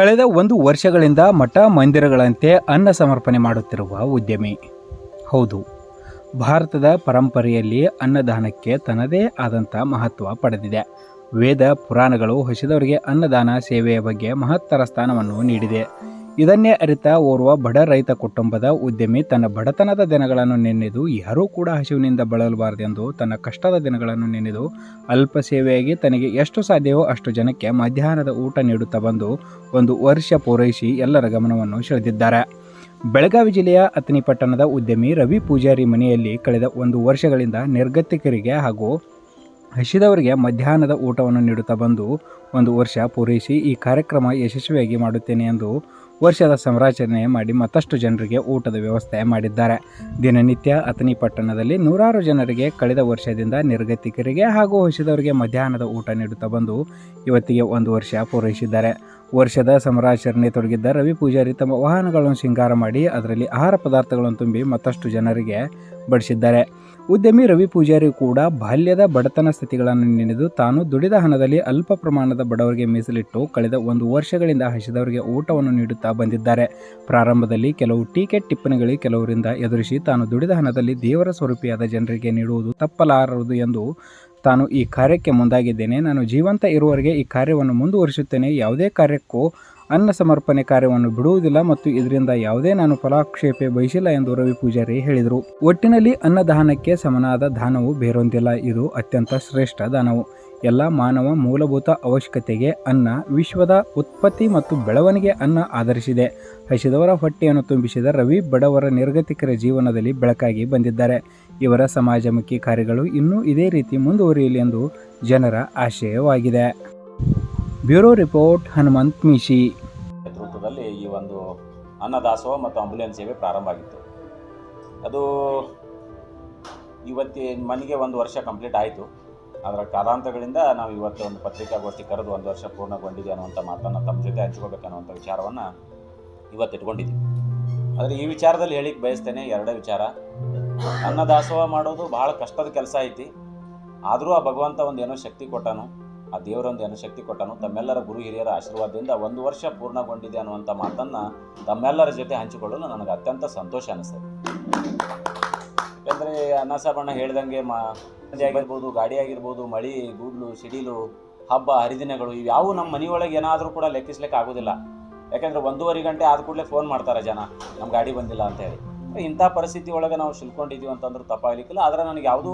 ಕಳೆದ ಒಂದು ವರ್ಷಗಳಿಂದ ಮಠ ಮಂದಿರಗಳಂತೆ ಅನ್ನ ಸಮರ್ಪಣೆ ಮಾಡುತ್ತಿರುವ ಉದ್ಯಮಿ. ಹೌದು, ಭಾರತದ ಪರಂಪರೆಯಲ್ಲಿ ಅನ್ನದಾನಕ್ಕೆ ತನ್ನದೇ ಆದಂಥ ಮಹತ್ವ ಪಡೆದಿದೆ. ವೇದ ಪುರಾಣಗಳು ಹೊಸದವರಿಗೆ ಅನ್ನದಾನ ಸೇವೆಯ ಬಗ್ಗೆ ಮಹತ್ತರ ಸ್ಥಾನವನ್ನು ನೀಡಿದೆ. ಇದನ್ನೇ ಅರಿತ ಓರ್ವ ಬಡ ರೈತ ಕುಟುಂಬದ ಉದ್ಯಮಿ ತನ್ನ ಬಡತನದ ದಿನಗಳನ್ನು ನೆನೆದು, ಯಾರೂ ಕೂಡ ಹಸಿವಿನಿಂದ ಬಳಲಬಾರದೆಂದು ತನ್ನ ಕಷ್ಟದ ದಿನಗಳನ್ನು ನೆನೆದು, ಅಲ್ಪ ಸೇವೆಯಾಗಿ ತನಗೆ ಎಷ್ಟು ಸಾಧ್ಯವೋ ಅಷ್ಟು ಜನಕ್ಕೆ ಮಧ್ಯಾಹ್ನದ ಊಟ ನೀಡುತ್ತಾ ಬಂದು ಒಂದು ವರ್ಷ ಪೂರೈಸಿ ಎಲ್ಲರ ಗಮನವನ್ನು ಸೆಳೆದಿದ್ದಾರೆ. ಬೆಳಗಾವಿ ಜಿಲ್ಲೆಯ ಅತನಿ ಪಟ್ಟಣದ ಉದ್ಯಮಿ ರವಿ ಪೂಜಾರಿ ಮನೆಯಲ್ಲಿ ಕಳೆದ ಒಂದು ವರ್ಷಗಳಿಂದ ನಿರ್ಗತಿಕರಿಗೆ ಹಾಗೂ ಹಸಿದವರಿಗೆ ಮಧ್ಯಾಹ್ನದ ಊಟವನ್ನು ನೀಡುತ್ತಾ ಬಂದು ಒಂದು ವರ್ಷ ಪೂರೈಸಿ ಈ ಕಾರ್ಯಕ್ರಮ ಯಶಸ್ವಿಯಾಗಿ ಮಾಡುತ್ತೇನೆ ಎಂದು ವರ್ಷದ ಸಂರಾಚರಣೆ ಮಾಡಿ ಮತ್ತಷ್ಟು ಜನರಿಗೆ ಊಟದ ವ್ಯವಸ್ಥೆ ಮಾಡಿದ್ದಾರೆ. ದಿನನಿತ್ಯ ಅಥನಿ ಪಟ್ಟಣದಲ್ಲಿ ನೂರಾರು ಜನರಿಗೆ ಕಳೆದ ವರ್ಷದಿಂದ ನಿರ್ಗತಿಕರಿಗೆ ಹಾಗೂ ಹೊಸದವರಿಗೆ ಮಧ್ಯಾಹ್ನದ ಊಟ ನೀಡುತ್ತಾ ಬಂದು ಇವತ್ತಿಗೆ ಒಂದು ವರ್ಷ ಪೂರೈಸಿದ್ದಾರೆ. ವರ್ಷದ ಸಮರಾಚರಣೆ ತೊಡಗಿದ್ದ ರವಿ ಪೂಜಾರಿ ತಮ್ಮ ವಾಹನಗಳನ್ನು ಶೃಂಗಾರ ಮಾಡಿ, ಅದರಲ್ಲಿ ಆಹಾರ ಪದಾರ್ಥಗಳನ್ನು ತುಂಬಿ ಮತ್ತಷ್ಟು ಜನರಿಗೆ ಬಡಿಸಿದ್ದಾರೆ ಉದ್ಯಮಿ ರವಿ ಪೂಜಾರಿ ಕೂಡ ಬಾಲ್ಯದ ಬಡತನ ಸ್ಥಿತಿಗಳನ್ನು ನೆನೆದು ತಾನು ದುಡಿದ ಹಣದಲ್ಲಿ ಅಲ್ಪ ಪ್ರಮಾಣದ ಬಡವರಿಗೆ ಮೀಸಲಿಟ್ಟು ಕಳೆದ ಒಂದು ವರ್ಷಗಳಿಂದ ಹಸಿದವರಿಗೆ ಊಟವನ್ನು ನೀಡುತ್ತಾ ಬಂದಿದ್ದಾರೆ. ಪ್ರಾರಂಭದಲ್ಲಿ ಕೆಲವು ಟೀಕೆ ಟಿಪ್ಪಣಿಗಳು ಕೆಲವರಿಂದ ಎದುರಿಸಿ ತಾನು ದುಡಿದ ಹಣದಲ್ಲಿ ದೇವರ ಸ್ವರೂಪಿಯಾದ ಜನರಿಗೆ ನೀಡುವುದು ತಪ್ಪಲಾರದು ಎಂದು ತಾನು ಈ ಕಾರ್ಯಕ್ಕೆ ಮುಂದಾಗಿದ್ದೇನೆ. ನಾನು ಜೀವಂತ ಇರುವವರೆಗೆ ಈ ಕಾರ್ಯವನ್ನು ಮುಂದುವರಿಸುತ್ತೇನೆ. ಯಾವುದೇ ಕಾರ್ಯಕ್ಕೂ ಅನ್ನ ಸಮರ್ಪಣೆ ಕಾರ್ಯವನ್ನು ಬಿಡುವುದಿಲ್ಲ ಮತ್ತು ಇದರಿಂದ ಯಾವುದೇ ನಾನು ಫಲಾಕ್ಷೇಪೆ ಬಯಸಿಲ್ಲ ಎಂದು ರವಿ ಪೂಜಾರಿ ಹೇಳಿದರು. ಒಟ್ಟಿನಲ್ಲಿ ಅನ್ನದಾನಕ್ಕೆ ಸಮನಾದ ದಾನವು ಬೇರೊಂದಿಲ್ಲ. ಇದು ಅತ್ಯಂತ ಶ್ರೇಷ್ಠ ದಾನವು. ಎಲ್ಲ ಮಾನವ ಮೂಲಭೂತ ಅವಶ್ಯಕತೆಗೆ ಅನ್ನ ವಿಶ್ವದ ಉತ್ಪತ್ತಿ ಮತ್ತು ಬೆಳವಣಿಗೆ ಅನ್ನ ಆಧರಿಸಿದೆ. ಹಸಿದವರ ಹೊಟ್ಟೆಯನ್ನು ತುಂಬಿಸಿದ ರವಿ ಬಡವರ ನಿರ್ಗತಿಕರ ಜೀವನದಲ್ಲಿ ಬೆಳಕಾಗಿ ಬಂದಿದ್ದಾರೆ. ಇವರ ಸಮಾಜಮುಖಿ ಕಾರ್ಯಗಳು ಇನ್ನೂ ಇದೇ ರೀತಿ ಮುಂದುವರಿಯಲಿ ಎಂದು ಜನರ ಆಶಯವಾಗಿದೆ. Bureau report Hanumanth Meeshi. ಅನ್ನದಾಸೋಹ ಮತ್ತು ಆಂಬುಲೆನ್ಸ್ ಸೇವೆ ಪ್ರಾರಂಭ ಆಗಿತ್ತು. ಅದು ಇವತ್ತಿ ಮನೆಗೆ ಒಂದು ವರ್ಷ ಕಂಪ್ಲೀಟ್ ಆಯಿತು. ಅದರ ಕಾಲಾಂತರಗಳಿಂದ ನಾವು ಇವತ್ತು ಒಂದು ಪತ್ರಿಕಾಗೋಷ್ಠಿ ಕರೆದು ಒಂದು ವರ್ಷ ಪೂರ್ಣಗೊಂಡಿದೆ ಅನ್ನುವಂಥ ಮಾತನ್ನು ತಮ್ಮ ಜೊತೆ ಹಂಚ್ಕೋಬೇಕನ್ನುವಂಥ ವಿಚಾರವನ್ನು ಇವತ್ತು ಇಟ್ಕೊಂಡಿದ್ದೀವಿ. ಆದರೆ ಈ ವಿಚಾರದಲ್ಲಿ ಹೇಳಿಕ್ಕೆ ಬಯಸ್ತೇನೆ ಎರಡೇ ವಿಚಾರ. ಅನ್ನದಾಸೋಹ ಮಾಡೋದು ಭಾಳ ಕಷ್ಟದ ಕೆಲಸ ಐತಿ. ಆದರೂ ಆ ಭಗವಂತ ಒಂದು ಏನೋ ಶಕ್ತಿ ಕೊಟ್ಟನು. ಆ ದೇವರೊಂದು ಅನುಶಕ್ತಿ ಶಕ್ತಿ ಕೊಟ್ಟನು. ತಮ್ಮೆಲ್ಲರ ಗುರು ಹಿರಿಯರ ಆಶೀರ್ವಾದದಿಂದ ಒಂದು ವರ್ಷ ಪೂರ್ಣಗೊಂಡಿದೆ ಅನ್ನುವಂಥ ಮಾತನ್ನು ತಮ್ಮೆಲ್ಲರ ಜೊತೆ ಹಂಚಿಕೊಳ್ಳಲು ನನಗೆ ಅತ್ಯಂತ ಸಂತೋಷ ಅನಿಸ್ತದೆ. ಯಾಕಂದರೆ ಅನ್ನಸಾಬಣ್ಣ ಹೇಳ್ದಂಗೆ ಮಾ, ಆಗಿರ್ಬೋದು, ಗಾಡಿ ಆಗಿರ್ಬೋದು, ಮಳಿ, ಗೂಡ್ಲು, ಸಿಡಿಲು, ಹಬ್ಬ, ಹರಿದಿನಗಳು ಇವ್ಯಾವು ನಮ್ಮ ಮನೆಯೊಳಗೆ ಏನಾದರೂ ಕೂಡ ಲೆಕ್ಕಿಸ್ಲಿಕ್ಕೆ ಆಗೋದಿಲ್ಲ. ಯಾಕಂದರೆ ಒಂದೂವರೆ ಗಂಟೆ ಆದ ಕೂಡಲೇ ಫೋನ್ ಮಾಡ್ತಾರೆ ಜನ ನಮ್ಮ ಗಾಡಿ ಬಂದಿಲ್ಲ ಅಂತ ಹೇಳಿ. ಇಂಥ ಪರಿಸ್ಥಿತಿ ಒಳಗೆ ನಾವು ಸಿಲ್ಕೊಂಡಿದ್ದೀವಿ ಅಂತಂದ್ರೆ ತಪ್ಪಾಗಲಿಕ್ಕಿಲ್ಲ. ಆದರೆ ನನಗೆ ಯಾವುದೂ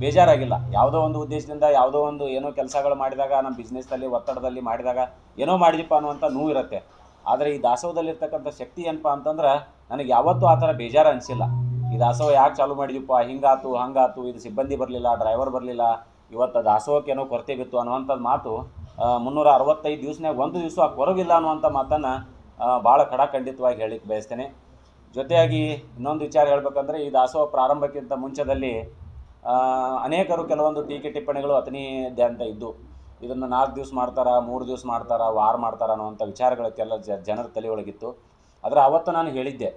ಬೇಜಾರಾಗಿಲ್ಲ. ಯಾವುದೋ ಒಂದು ಉದ್ದೇಶದಿಂದ ಯಾವುದೋ ಒಂದು ಏನೋ ಕೆಲಸಗಳು ಮಾಡಿದಾಗ ನಮ್ಮ ಬಿಸ್ನೆಸ್ನಲ್ಲಿ ಒತ್ತಡದಲ್ಲಿ ಮಾಡಿದಾಗ ಏನೋ ಮಾಡಿದಪ್ಪ ಅನ್ನುವಂಥ ನೋವು ಇರುತ್ತೆ. ಆದರೆ ಈ ದಾಸೋಹದಲ್ಲಿರ್ತಕ್ಕಂಥ ಶಕ್ತಿ ಏನಪ್ಪ ಅಂತಂದ್ರೆ ನನಗೆ ಯಾವತ್ತೂ ಆ ಥರ ಬೇಜಾರು ಅನಿಸಿಲ್ಲ. ಈ ದಾಸೋಹ ಯಾಕೆ ಚಾಲು ಮಾಡಿದಪ್ಪ ಹಿಂಗಾತು ಹಂಗಾತು ಇದು ಸಿಬ್ಬಂದಿ ಬರಲಿಲ್ಲ ಡ್ರೈವರ್ ಬರಲಿಲ್ಲ ಇವತ್ತು ದಾಸೋಹಕ್ಕೆ ಏನೋ ಕೊರತೆ ಬಿತ್ತು ಅನ್ನುವಂಥದ್ದು ಮಾತು ಆ, ಮುನ್ನೂರ ಅರವತ್ತೈದು ದಿವಸನಾಗ ಒಂದು ದಿವಸ ಕೊರವಿಲ್ಲ ಅನ್ನುವಂಥ ಮಾತನ್ನು ಭಾಳ ಖಡಾಖಂಡಿತವಾಗಿ ಹೇಳಿಕ್ಕೆ ಬಯಸ್ತೇನೆ. ಜೊತೆಯಾಗಿ ಇನ್ನೊಂದು ವಿಚಾರ ಹೇಳಬೇಕಂದ್ರೆ ಈ ದಾಸೋಹ ಪ್ರಾರಂಭಕ್ಕಿಂತ ಮುಂಚೆದಲ್ಲಿ ಆ, ಅನೇಕರು ಕೆಲವೊಂದು ಟೀಕೆ ಟಿಪ್ಪಣಿಗಳು ಅತನಿದೆ ಅಂತ ಇದ್ದು. ಇದನ್ನು ನಾಲ್ಕು ದಿವಸ ಮಾಡ್ತಾರ, ಮೂರು ದಿವಸ ಮಾಡ್ತಾರ, ವಾರ ಮಾಡ್ತಾರ ಅನ್ನುವಂಥ ವಿಚಾರಗಳಕ್ಕೆಲ್ಲ ಜನರ ತಲೆಯೊಳಗಿತ್ತು ಆದರೆ ಅವತ್ತು ನಾನು ಹೇಳಿದ್ದೆ,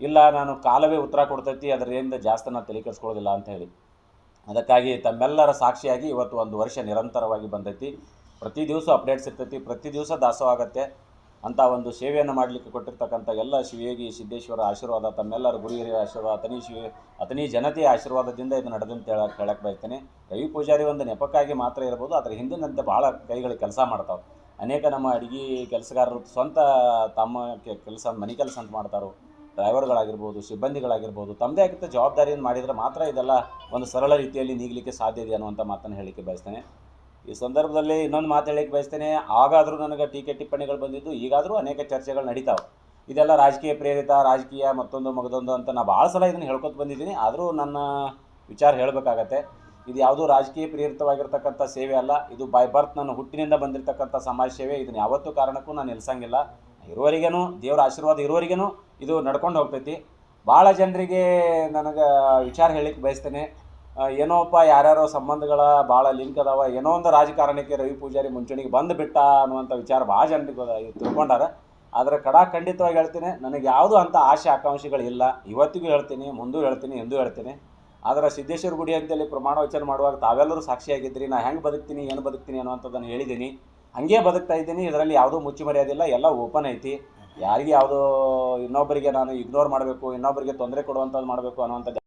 ಇಲ್ಲ ನಾನು ಕಾಲವೇ ಉತ್ತರ ಕೊಡ್ತೈತಿ, ಅದರಿಂದ ಜಾಸ್ತಿ ನಾನು ತಲೆ ಕೆಡಿಸ್ಕೊಳ್ಳೋದಿಲ್ಲ ಅಂತ ಹೇಳಿ. ಅದಕ್ಕಾಗಿ ತಮ್ಮೆಲ್ಲರ ಸಾಕ್ಷಿಯಾಗಿ ಇವತ್ತು ಒಂದು ವರ್ಷ ನಿರಂತರವಾಗಿ ಬಂದೈತಿ. ಪ್ರತಿ ದಿವಸ ಅಪ್ಡೇಟ್ಸ್ ಇರ್ತೈತಿ ಪ್ರತಿ ದಿವಸ ದಾಸೋಹ ಅಂತ ಒಂದು ಸೇವೆಯನ್ನು ಮಾಡಲಿಕ್ಕೆ ಕೊಟ್ಟಿರ್ತಕ್ಕಂಥ ಎಲ್ಲ ಶಿವೇಗಿ ಸಿದ್ದೇಶ್ವರ ಆಶೀರ್ವಾದ, ತಮ್ಮೆಲ್ಲರ ಗುರು ಹಿರಿಯರ ಆಶೀರ್ವಾದ, ಅತನಿ ಶಿವ, ಅತನಿ ಜನತೆಯ ಆಶೀರ್ವಾದದಿಂದ ಇದು ನಡೆದಂತ ಹೇಳಕ್ಕೆ ಹೇಳಕ್ಕೆ ಬಯಸ್ತೇನೆ. ರವಿ ಪೂಜಾರಿ ಒಂದು ನೆಪಕ್ಕಾಗಿ ಮಾತ್ರ ಇರ್ಬೋದು ಅದರ ಹಿಂದಿನಂತೆ ಭಾಳ ಕೈಗಳು ಕೆಲಸ ಮಾಡ್ತಾವೆ ಅನೇಕ ನಮ್ಮ ಅಡುಗೆ ಕೆಲಸಗಾರರು ಸ್ವಂತ ತಮ್ಮ ಕೆಲಸ, ಮನೆ ಕೆಲಸ ಅಂತ ಮಾಡ್ತಾರೋ. ಡ್ರೈವರ್ಗಳಾಗಿರ್ಬೋದು, ಸಿಬ್ಬಂದಿಗಳಾಗಿರ್ಬೋದು ತಮ್ಮದೇ ಆಗಿದ್ದ ಜವಾಬ್ದಾರಿಯನ್ನು ಮಾಡಿದರೆ ಮಾತ್ರ ಇದೆಲ್ಲ ಒಂದು ಸರಳ ರೀತಿಯಲ್ಲಿ ನೀಗಲಿಕ್ಕೆ ಸಾಧ್ಯ ಇದೆ ಅನ್ನುವಂಥ ಮಾತನ್ನು ಹೇಳಲಿಕ್ಕೆ ಬಯಸ್ತೇನೆ. ಈ ಸಂದರ್ಭದಲ್ಲಿ ಇನ್ನೊಂದು ಮಾತು ಹೇಳಕ್ಕೆ ಬಯಸ್ತೇನೆ. ಆಗಾದರೂ ನನಗೆ ಟೀಕೆ ಟಿಪ್ಪಣಿಗಳು ಬಂದಿದ್ದು, ಈಗಾದರೂ ಅನೇಕ ಚರ್ಚೆಗಳು ನಡೀತಾವೆ. ಇದೆಲ್ಲ ರಾಜಕೀಯ ಪ್ರೇರಿತ, ರಾಜಕೀಯ ಮತ್ತೊಂದು ಮಗದೊಂದು ಅಂತ ನಾನು ಭಾಳ ಸಲ ಇದನ್ನು ಹೇಳ್ಕೊತ ಬಂದಿದ್ದೀನಿ. ಆದರೂ ನನ್ನ ವಿಚಾರ ಹೇಳಬೇಕಾಗತ್ತೆ. ಇದು ಯಾವುದೂ ರಾಜಕೀಯ ಪ್ರೇರಿತವಾಗಿರ್ತಕ್ಕಂಥ ಸೇವೆ ಅಲ್ಲ. ಇದು ಬೈ ಬರ್ತ್ ನನ್ನ ಹುಟ್ಟಿನಿಂದ ಬಂದಿರತಕ್ಕಂಥ ಸಮಾಜ ಸೇವೆ. ಇದನ್ನು ಯಾವತ್ತೂ ಕಾರಣಕ್ಕೂ ನಾನು ನಿಲ್ಸಂಗಿಲ್ಲ. ಇರುವರಿಗೇನು ದೇವರ ಆಶೀರ್ವಾದ ಇರುವರಿಗೇನು ಇದು ನಡ್ಕೊಂಡು ಹೋಗ್ತೈತಿ. ಭಾಳ ಜನರಿಗೆ ನನಗೆ ವಿಚಾರ ಹೇಳಲಿಕ್ಕೆ ಬಯಸ್ತೇನೆ. ಏನೋಪ್ಪ ಯಾರ್ಯಾರೋ ಸಂಬಂಧಗಳ ಭಾಳ ಲಿಂಕ್ ಅದಾವ, ಏನೋ ಒಂದು ರಾಜಕಾರಣಕ್ಕೆ ರವಿ ಪೂಜಾರಿ ಮುಂಚೂಣಿಗೆ ಬಂದು ಬಿಟ್ಟ ಅನ್ನುವಂಥ ವಿಚಾರ ಭಾಳ ಜನರಿಗೆ ತಿಳ್ಕೊಂಡಾರ. ಆದರೆ ಕಡಾ ಖಂಡಿತವಾಗಿ ಹೇಳ್ತೀನಿ, ನನಗೆ ಯಾವುದೂ ಅಂಥ ಆಶೆ ಆಕಾಂಕ್ಷೆಗಳಿಲ್ಲ ಇವತ್ತಿಗೂ ಹೇಳ್ತೀನಿ, ಮುಂದೂ ಹೇಳ್ತೀನಿ ಎಂದೂ ಹೇಳ್ತೀನಿ. ಆದರೆ ಸಿದ್ದೇಶ್ವರ ಗುಡಿ ಅಂತೇಳಿ ಪ್ರಮಾಣ ವಚನ ಮಾಡುವಾಗ ತಾವೆಲ್ಲರೂ ಸಾಕ್ಷಿಯಾಗಿದ್ರಿ ನಾ ಹೆಂಗೆ ಬದುಕ್ತೀನಿ, ಏನು ಬದುಕ್ತೀನಿ ಅನ್ನುವಂಥದ್ದನ್ನು ಹೇಳಿದ್ದೀನಿ. ಹಂಗೆ ಬದುಕ್ತಾ ಇದ್ದೀನಿ, ಇದರಲ್ಲಿ ಯಾವುದೂ ಮುಚ್ಚಿ ಮರೆಯೋದಿಲ್ಲ ಎಲ್ಲ ಓಪನ್ ಐತಿ. ಯಾರಿಗೆ ಯಾವುದೋ ಇನ್ನೊಬ್ಬರಿಗೆ ನಾನು ಇಗ್ನೋರ್ ಮಾಡಬೇಕು, ಇನ್ನೊಬ್ಬರಿಗೆ ತೊಂದರೆ ಕೊಡುವಂಥದ್ದು ಮಾಡಬೇಕು ಅನ್ನೋವಂಥ